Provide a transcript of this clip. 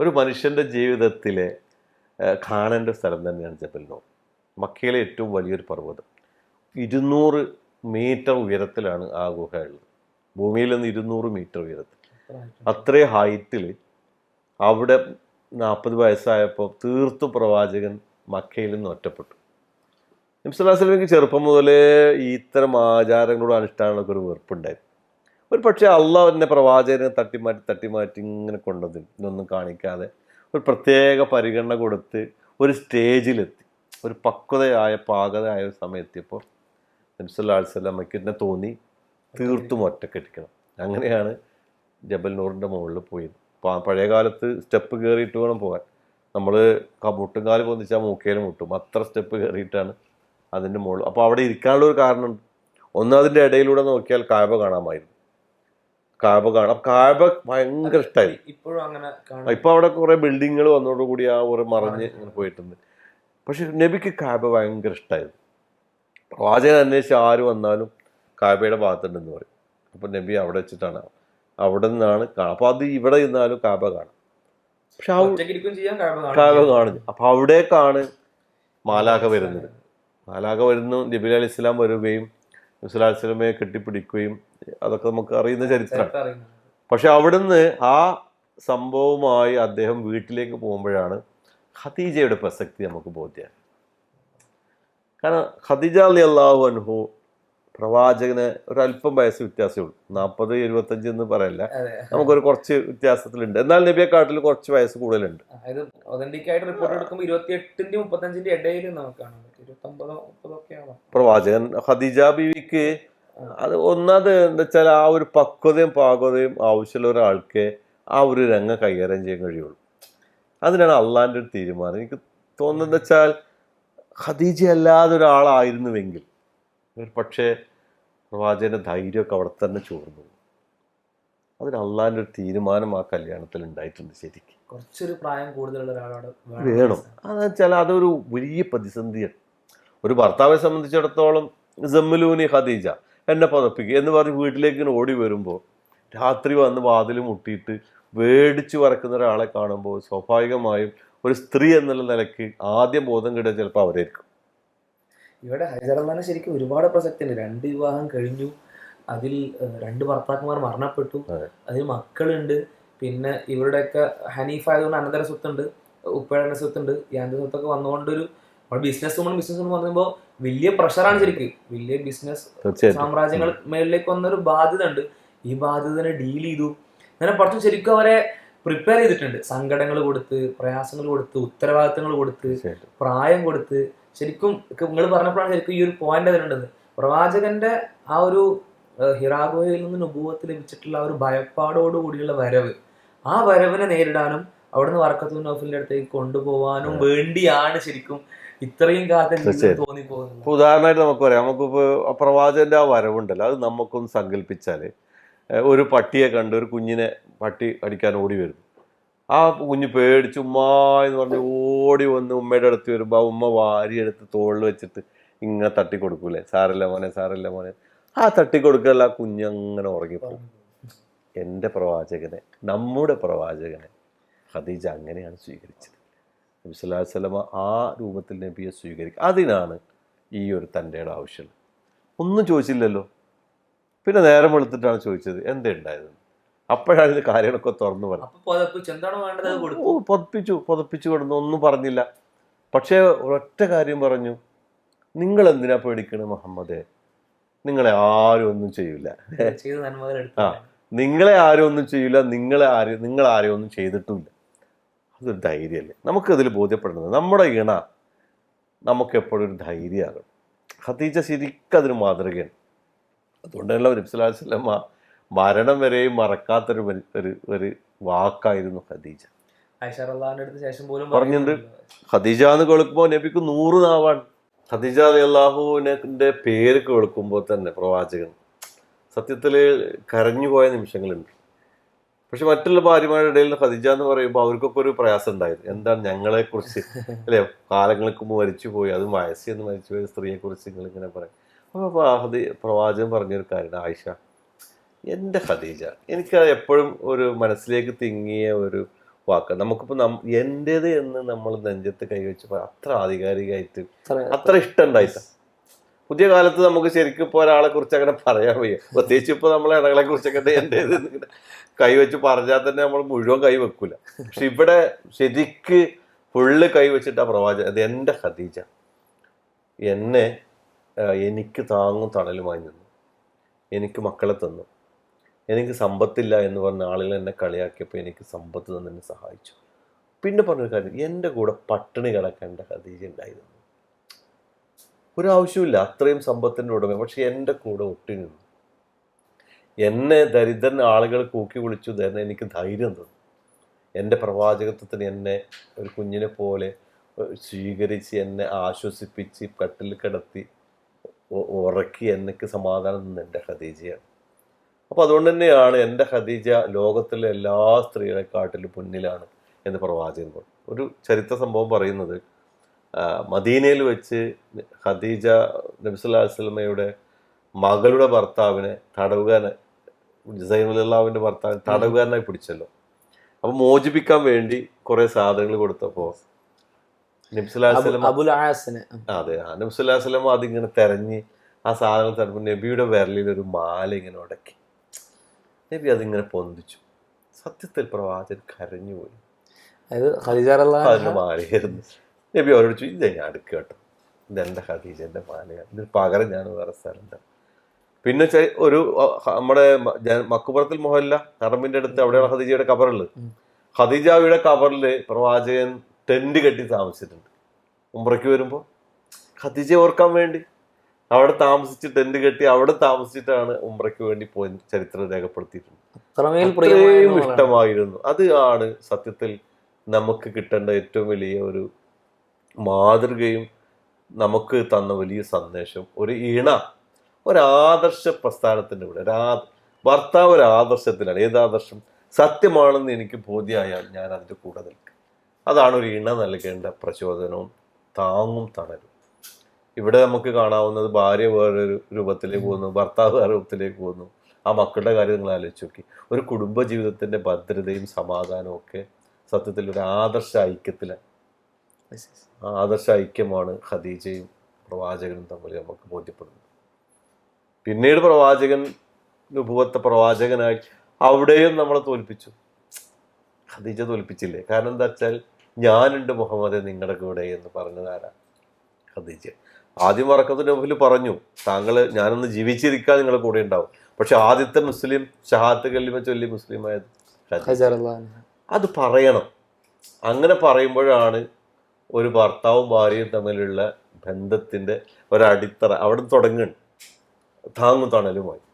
ഒരു മനുഷ്യന്റെ ജീവിതത്തിലെ കാണേണ്ട സ്ഥലം തന്നെയാണ് ജബൽ നൂർ മക്കയിലെ ഏറ്റവും വലിയൊരു പർവതം. ഇരുന്നൂറ് മീറ്റർ ഉയരത്തിലാണ് ആ ഗുഹ ഉള്ളത്. ഭൂമിയിൽ നിന്ന് ഇരുന്നൂറ് മീറ്റർ ഉയരത്തിൽ. അത്രയും ഹൈറ്റിൽ അവിടെ നാൽപ്പത് വയസ്സായപ്പോൾ തീർത്തും പ്രവാചകൻ മക്കയിൽ നിന്ന് ഒറ്റപ്പെട്ടു. നിംസലാസ്ലമിക്ക് ചെറുപ്പം മുതലേ ഇത്തരം ആചാരങ്ങളോട് അനുഷ്ഠാനങ്ങളൊക്കെ ഒരു വെറുപ്പുണ്ടായിരുന്നു. ഒരു പക്ഷേ അള്ളാഹുവിന്റെ പ്രവാചകനെ തട്ടിമാറ്റി തട്ടിമാറ്റി ഇങ്ങനെ കൊണ്ടുവന്നു ഇതൊന്നും കാണിക്കാതെ ഒരു പ്രത്യേക പരിഗണന കൊടുത്ത് ഒരു സ്റ്റേജിലെത്തി. ഒരു പക്വതയായ പാകതയായ ഒരു സമയത്തിയപ്പോൾ നബ്സല്ലാ അലിസ്ലാമയ്ക്ക് എന്നെ തോന്നി തീർത്തും ഒറ്റക്കെട്ടിക്കണം. അങ്ങനെയാണ് ജബൽ നൂറിന്റെ മുകളിൽ പോയത്. പഴയ കാലത്ത് സ്റ്റെപ്പ് കയറിയിട്ട് വേണം പോകാൻ. നമ്മൾ മുട്ടും കാലം പൊന്നിച്ചാൽ മൂക്കേലും മുട്ടും. അത്ര സ്റ്റെപ്പ് കയറിയിട്ടാണ് അതിന്റെ മുകളിൽ. അപ്പോൾ അവിടെ ഇരിക്കാനുള്ള ഒരു കാരണമുണ്ട് ഒന്ന് അതിന്റെ ഇടയിലൂടെ നോക്കിയാൽ കായബ കാണാമായിരുന്നു. കായബ കാണാം. കാബ ഭയങ്കര ഇഷ്ടമായി ഇപ്പൊ അവിടെ കുറെ ബിൽഡിങ്ങുകൾ വന്നതോടുകൂടി ആ ഒരു മറിഞ്ഞ് ഇങ്ങനെ പോയിട്ടുണ്ട്. പക്ഷെ നബിക്ക് കാബ ഭയങ്കര ഇഷ്ടമായിരുന്നു പ്രവാചകൻ അന്വേഷിച്ച് ആര് വന്നാലും കാബയുടെ ഭാഗത്തുണ്ടെന്ന് പറയും. അപ്പൊ നബി അവിടെ വെച്ചിട്ടാണ് അവിടെ നിന്നാണ് കാണാം. അപ്പൊ അത് ഇവിടെ നിന്നാലും കാബ കാണാം. പക്ഷെ കാബ. കാണുന്നു അപ്പൊ അവിടേക്കാണ് മാലാഖ വരുന്നത്. മാലാഖ വരുന്നു നബി അലി ഇസ്ലാം വരികയും നബി അലൈഹി സ്വലമയെ കെട്ടിപ്പിടിക്കുകയും അതൊക്കെ നമുക്ക് അറിയുന്ന ചരിത്രമാണ് ചരിത്രം പക്ഷെ അവിടുന്ന് ആ സംഭവവുമായി അദ്ദേഹം വീട്ടിലേക്ക് പോകുമ്പോഴാണ് ഖദീജയുടെ പ്രസക്തി നമുക്ക് ബോധ്യം. കാരണം ഖദീജ അലി അള്ളാഹു അനുഹു പ്രവാചകന് ഒരല്പം വയസ്സ് വ്യത്യാസമേ ഉള്ളൂ. നാൽപ്പത് എഴുപത്തഞ്ച് എന്ന് പറയല്ല. നമുക്കൊരു കുറച്ച് വ്യത്യാസത്തിലുണ്ട്. എന്നാൽ നബിയെക്കാട്ടിൽ കുറച്ച് വയസ്സ് കൂടുതലുണ്ട്. അതായത് ഒതന്റിക് ആയിട്ട് റിപ്പോർട്ട് എടുക്കുമ്പോൾ മുപ്പത്തഞ്ചിന്റെ ഇടയിൽ നമുക്ക് പ്രവാചകൻ ഖദീജ ബീവിക്ക് അത് ഒന്നാമത് എന്താ വെച്ചാൽ ആ ഒരു പക്വതയും പാകതയും ആവശ്യമുള്ള ഒരാൾക്ക് ആ ഒരു രംഗം കൈകാര്യം ചെയ്യാൻ കഴിയുള്ളൂ. അതിനാണ് അള്ളാന്റെ ഒരു തീരുമാനം. എനിക്ക് തോന്നുന്നത് വെച്ചാൽ ഖദീജ അല്ലാതെ ഒരാളായിരുന്നുവെങ്കിൽ ഒരു പക്ഷേ പ്രവാചകന്റെ ധൈര്യമൊക്കെ അവിടെ തന്നെ ചോർന്നു. അതിന് അള്ളാന്റെ ഒരു തീരുമാനം ആ കല്യാണത്തിൽ ഉണ്ടായിട്ടുണ്ട് ശരിക്കും. കുറച്ചൊരു പ്രായം കൂടുതലുള്ള ഒരാളോട് വേണം. അതെന്ന് വെച്ചാൽ അതൊരു വലിയ പ്രതിസന്ധിയാണ്. ഒരു ഭർത്താവിനെ സംബന്ധിച്ചിടത്തോളം ജമ്മലൂനി ഖദീജ. എന്നെ പതപ്പിക്കുക എന്ന് പറഞ്ഞ് വീട്ടിലേക്ക് ഇങ്ങനെ ഓടി വരുമ്പോൾ രാത്രി വന്ന് വാതിൽ മുട്ടിയിട്ട് വേടിച്ച് വറക്കുന്ന ഒരാളെ കാണുമ്പോൾ സ്വാഭാവികമായും ഒരു സ്ത്രീ എന്നുള്ള നിലയ്ക്ക് ആദ്യം ബോധം കിട്ടുക ചിലപ്പോൾ അവരായിരിക്കും. ഇവിടെ ഹൈദരാബാദിന് ശരിക്കും ഒരുപാട് പ്രസക്തി ഉണ്ട് രണ്ട് വിവാഹം കഴിഞ്ഞു. അതിൽ രണ്ട് ഭർത്താക്കന്മാർ മരണപ്പെട്ടു. അതെ. അതിൽ മക്കളുണ്ട്. പിന്നെ ഇവരുടെയൊക്കെ ഹനീഫ് ആയതുകൊണ്ട് അനന്തര സ്വത്തുണ്ട്. ഉപ്പയുടെ സ്വത്തുണ്ട്. യാന്ത്ര സ്വത്തൊക്കെ വന്നുകൊണ്ടൊരു ബിസിനസ് വുമൺ ബിസിനസ് എന്ന് പറയുമ്പോൾ വലിയ പ്രഷറാണ് ശരിക്ക്. വലിയ ബിസിനസ് സാമ്രാജ്യങ്ങൾ മേളിലേക്ക് വന്നൊരു ബാധ്യത ഉണ്ട് ഈ ബാധ്യതനെ ഡീൽ ചെയ്തു. അങ്ങനെ പറഞ്ഞു ശരിക്കും അവരെ പ്രിപ്പയർ ചെയ്തിട്ടുണ്ട്. സങ്കടങ്ങൾ കൊടുത്ത് പ്രയാസങ്ങൾ കൊടുത്ത് ഉത്തരവാദിത്തങ്ങൾ കൊടുത്ത് പ്രായം കൊടുത്ത്. ശരിക്കും നിങ്ങൾ പറഞ്ഞപ്പോഴാണ് ശരിക്കും ഈ ഒരു പോയിന്റ് അതിലുണ്ടത് പ്രവാചകന്റെ ആ ഒരു ഹിറാബോയിൽ ഹിറാഗോയിൽ നിന്ന് നുപൂവത്ത് ലഭിച്ചിട്ടുള്ള ആ ഒരു ഭയപ്പാടോട് കൂടിയുള്ള വരവ്. ആ വരവിനെ നേരിടാനും അവിടുന്ന് വർക്കത്തു നൗഫലിന്റെ അടുത്തേക്ക് കൊണ്ടുപോകാനും വേണ്ടിയാണ് ശരിക്കും ഇത്രയും കാലത്തെ തോന്നി പോകുന്നത് ഉദാഹരണമായിട്ട് നമുക്ക് പറയാം. നമുക്കിപ്പോൾ പ്രവാചകന്റെ ആ വരവുണ്ടല്ലോ. അത് നമുക്കൊന്ന് സങ്കല്പിച്ചാൽ ഒരു പട്ടിയെ കണ്ട് ഒരു കുഞ്ഞിനെ പട്ടി അടിക്കാൻ ഓടി വരുന്നു. ആ കുഞ്ഞ് പേടിച്ച് ഉമ്മ എന്ന് പറഞ്ഞ് ഓടി വന്ന് ഉമ്മയുടെ അടുത്ത് വരുമ്പോൾ ആ ഉമ്മ വാരിയെടുത്ത് തോളിൽ വെച്ചിട്ട് ഇങ്ങനെ തട്ടി കൊടുക്കൂലേ സാറില്ല മോനെ സാറല്ല മോനെ. ആ തട്ടി കൊടുക്കല്ല ആ കുഞ്ഞ് അങ്ങനെ ഉറങ്ങിപ്പോകും. എന്റെ പ്രവാചകനെ നമ്മുടെ പ്രവാചകനെ ഖദീജ അങ്ങനെയാണ് സ്വീകരിച്ചത്. നബി അലൈഹി ആ രൂപത്തിൽ നബിയെ സ്വീകരിക്കുക അതിനാണ് ഈ ഒരു തന്റെയുടെ ആവശ്യം. ഒന്നും ചോദിച്ചില്ലല്ലോ. പിന്നെ നേരം വെളുത്തിട്ടാണ് ചോദിച്ചത് എന്താ ഉണ്ടായത് അപ്പോഴാണ് ഇത് കാര്യങ്ങളൊക്കെ തുറന്നു പറഞ്ഞത്. പൊതപ്പിച്ചു. പൊതപ്പിച്ചു കൊടുന്നു. ഒന്നും പറഞ്ഞില്ല. പക്ഷേ ഒരൊറ്റ കാര്യം പറഞ്ഞു. നിങ്ങൾ എന്തിനാ പേടിക്കണേ മുഹമ്മദേ? നിങ്ങളെ ആരും ഒന്നും ചെയ്യില്ല. നിങ്ങളെ ആരും ഒന്നും ചെയ്യില്ല നിങ്ങളെ ആരും നിങ്ങൾ ആരും ഒന്നും ചെയ്തിട്ടുമില്ല അതൊരു ധൈര്യമല്ലേ? നമുക്കതിൽ ബോധ്യപ്പെടുന്നത് നമ്മുടെ ഇണ നമുക്കെപ്പോഴും ഒരു ധൈര്യമാകണം. ഖദീജ ശരിക്കും അതിന് മാതൃകയാണ്. അതുകൊണ്ടല്ല നബ്സലാസ്ലമ മരണം വരെയും മറക്കാത്തൊരു ഒരു ഒരു വാക്കായിരുന്നു ഖദീജ. പറഞ്ഞിട്ടുണ്ട്. ഖദീജ എന്ന് കേൾക്കുമ്പോൾ നബിക്ക് നൂറ് നാവാണ്. ഖദീജ അലി അള്ളാഹുവിനെ പേര് കേൾക്കുമ്പോൾ തന്നെ പ്രവാചകൻ സത്യത്തിൽ കരഞ്ഞുപോയ നിമിഷങ്ങളുണ്ട്. പക്ഷെ മറ്റുള്ള ഭാര്യമാരുടെ ഇടയിൽ ഖദീജ എന്ന് പറയുമ്പോൾ അവർക്കൊക്കെ ഒരു പ്രയാസം ഉണ്ടായത്. എന്താണ് ഞങ്ങളെ കുറിച്ച് അല്ലെ? കാലങ്ങൾക്ക് മരിച്ചു മരിച്ചുപോയി. അതും വയസ്സിൽ നിന്ന് മരിച്ചുപോയ സ്ത്രീയെ കുറിച്ച് നിങ്ങൾ ഇങ്ങനെ പറയും അപ്പോൾ ഹദി പ്രവാചകൻ പറഞ്ഞൊരു കാര്യം ആയിഷ എന്റെ ഖദീജ എനിക്ക് എപ്പോഴും ഒരു മനസ്സിലേക്ക് തിങ്ങിയ ഒരു വാക്ക് നമുക്കിപ്പോൾ നം എന്റേത് എന്ന് നമ്മൾ നെഞ്ചത്ത് കൈവച്ച് അത്ര ആധികാരികമായിട്ട് അത്ര- ഇഷ്ടം ഉണ്ടായില്ല പുതിയ കാലത്ത് നമുക്ക് ശരിക്കും ഇപ്പോൾ ഒരാളെ കുറിച്ച് അങ്ങനെ പറയാൻ വയ്യ. പ്രത്യേകിച്ച് ഇപ്പോൾ നമ്മളെ ഇടകളെ കുറിച്ചൊക്കെ എന്റെ കൈവച്ച് പറഞ്ഞാൽ തന്നെ നമ്മൾ മുഴുവൻ കൈ വെക്കൂല. പക്ഷെ ഇവിടെ ശരിക്ക് ഫുള്ള് കൈ വെച്ചിട്ട് ആ പ്രവാചകൻ. അത് എന്റെ ഖദീജ. എന്നെ എനിക്ക് താങ്ങും തണലുമായി നിന്നു എനിക്ക് മക്കളെ തന്നു. എനിക്ക് സമ്പത്തില്ല എന്ന് പറഞ്ഞ ആളുകൾ എന്നെ കളിയാക്കിയപ്പോൾ എനിക്ക് സമ്പത്ത് തന്നെ സഹായിച്ചു. പിന്നെ പറഞ്ഞൊരു കാര്യം. എന്റെ കൂടെ പട്ടിണി കിടക്കേണ്ട ഖദീജ ഉണ്ടായിരുന്നു. ഒരു ആവശ്യമില്ല അത്രയും സമ്പത്തിന്റെ ഉടമ. പക്ഷെ എന്റെ കൂടെ ഒട്ടി നിന്നു. എന്നെ ദരിദ്രൻ ആളുകൾ കൂക്കി വിളിച്ചു. തന്നെ എനിക്ക് ധൈര്യം തന്നു. എന്റെ പ്രവാചകത്വത്തിന് എന്നെ ഒരു കുഞ്ഞിനെ പോലെ സ്വീകരിച്ച് എന്നെ ആശ്വസിപ്പിച്ച് കട്ടിൽ കിടത്തി ഉറക്കി എന്നെക്ക് സമാധാനം നിന്ന് എന്റെ ഖദീജയാണ്. അപ്പോൾ അതുകൊണ്ട് തന്നെയാണ് എന്റെ ഖദീജ ലോകത്തിലെ എല്ലാ സ്ത്രീകളെക്കാട്ടിലും മുന്നിലാണ് എന്ന് പ്രവാചകൻ ഒരു ചരിത്ര സംഭവം പറയുന്നത് മദീനയിൽ വെച്ച് ഖദീജ നബിസുല്ലാ വസ്ലമയുടെ മകളുടെ ഭർത്താവിനെ തടവുകാരനെ സൈനുല്ലാവിന്റെ ഭർത്താവിനെ തടവുകാരനായി പിടിച്ചല്ലോ. അപ്പോൾ മോചിപ്പിക്കാൻ വേണ്ടി കുറേ സാധനങ്ങൾ കൊടുത്തപ്പോൾ അതെ വസ്ലമ അതിങ്ങനെ തെരഞ്ഞ് ആ സാധനങ്ങൾ തരുമ്പോൾ നബിയുടെ വിരലിൽ ഒരു മാല ഇങ്ങനെ ഉടക്കി. നബി അതിങ്ങനെ പൊന്തിച്ചു. സത്യത്തിൽ പ്രവാചകൻ കരഞ്ഞുപോയി. അതായത് മാലയായിരുന്നു നബി അവരോട് ചോദിച്ചു ഇത് ഞാൻ അടുക്കുക കേട്ടോ. ഇതെന്റെ ഹദീജന്റെ മാലയാണ് ഇതിന് പകരം ഞാൻ വേറെ സ്ഥലമുണ്ട്. പിന്നെ ഒരു നമ്മുടെ മക്കുപുറത്തിൽ മൊഹല്ല ഹറമിന്റെ അടുത്ത് അവിടെയാണ് ഹദീജയുടെ കബറുള്ളത് ഹദീജാവിയുടെ ഖദീജാവിയുടെ കബറിൽ പ്രവാചകൻ ടെന്റ് കെട്ടി താമസിച്ചിട്ടുണ്ട്. ഉംറയ്ക്ക് വരുമ്പോൾ ഖദീജ ഓർക്കാൻ വേണ്ടി. അവിടെ താമസിച്ച് ടെന്റ് കെട്ടി അവിടെ താമസിച്ചിട്ടാണ് ഉംറയ്ക്ക് വേണ്ടി പോയി ചരിത്രം രേഖപ്പെടുത്തിയിട്ടുണ്ട്. അത്രയും ഇഷ്ടമായിരുന്നു. അത് ആണ് സത്യത്തിൽ നമുക്ക് കിട്ടേണ്ട ഏറ്റവും വലിയ ഒരു മാതൃകയും നമുക്ക് തന്ന വലിയ സന്ദേശം ഒരു ഇണ ഒരാദർശ ആദർശ പ്രസ്ഥാനത്തിന്റെ കൂടെ ഒരാ ഭർത്താവ് ഒരു ആദർശത്തിലാണ്. ഏതാദർശം സത്യമാണെന്ന് എനിക്ക് ബോധ്യമായാൽ ഞാൻ അതിന്റെ കൂടെ നിൽക്കും. അതാണ് ഒരു ഇണ നൽകേണ്ട പ്രചോദനവും താങ്ങും തണലും. ഇവിടെ നമുക്ക് കാണാവുന്നത് ഭാര്യ വേറൊരു രൂപത്തിലേക്ക് പോകുന്നു ഭർത്താവ് വേറെ രൂപത്തിലേക്ക് പോകുന്നു. ആ മക്കളുടെ കാര്യം നിങ്ങൾ ആലോചിച്ച് നോക്കി. ഒരു കുടുംബ ജീവിതത്തിന്റെ ഭദ്രതയും സമാധാനവും ഒക്കെ സത്യത്തിൽ ഒരു ആദർശ ഐക്യത്തിലാണ്. ആ ആദർശ ഐക്യമാണ് ഖദീജയും പ്രവാചകനും തമ്മിൽ നമുക്ക് ബോധ്യപ്പെടുന്നത്. പിന്നീട് പ്രവാചകൻ ഉപഭോക്ത പ്രവാചകനായി അവിടെയും നമ്മളെ തോൽപ്പിച്ചു. ഖദീജ തോൽപ്പിച്ചില്ലേ? കാരണം എന്താ വെച്ചാൽ ഞാനുണ്ട് മുഹമ്മദ് നിങ്ങളുടെ കൂടെ എന്ന് പറഞ്ഞതാരാ ഖദീജ. ആദ്യം വറക്കത്തിന് മുമ്പിൽ പറഞ്ഞു താങ്കൾ ഞാനൊന്ന് ജീവിച്ചിരിക്കാൻ നിങ്ങളുടെ കൂടെ ഉണ്ടാവും. പക്ഷെ ആദ്യത്തെ മുസ്ലിം ഷഹാത്ത് കല്ലിമ ചൊല്ലി മുസ്ലിം ആയത് ഖദീജ. ഖദീജ റളിയല്ലാഹു അൻഹ. അത് പറയണം. അങ്ങനെ പറയുമ്പോഴാണ് ഒരു ഭർത്താവും ഭാര്യയും തമ്മിലുള്ള ബന്ധത്തിന്റെ ഒരടിത്തറ അവിടെ തുടങ്ങുകയാണ്. താങ്ങും തണലുമായി.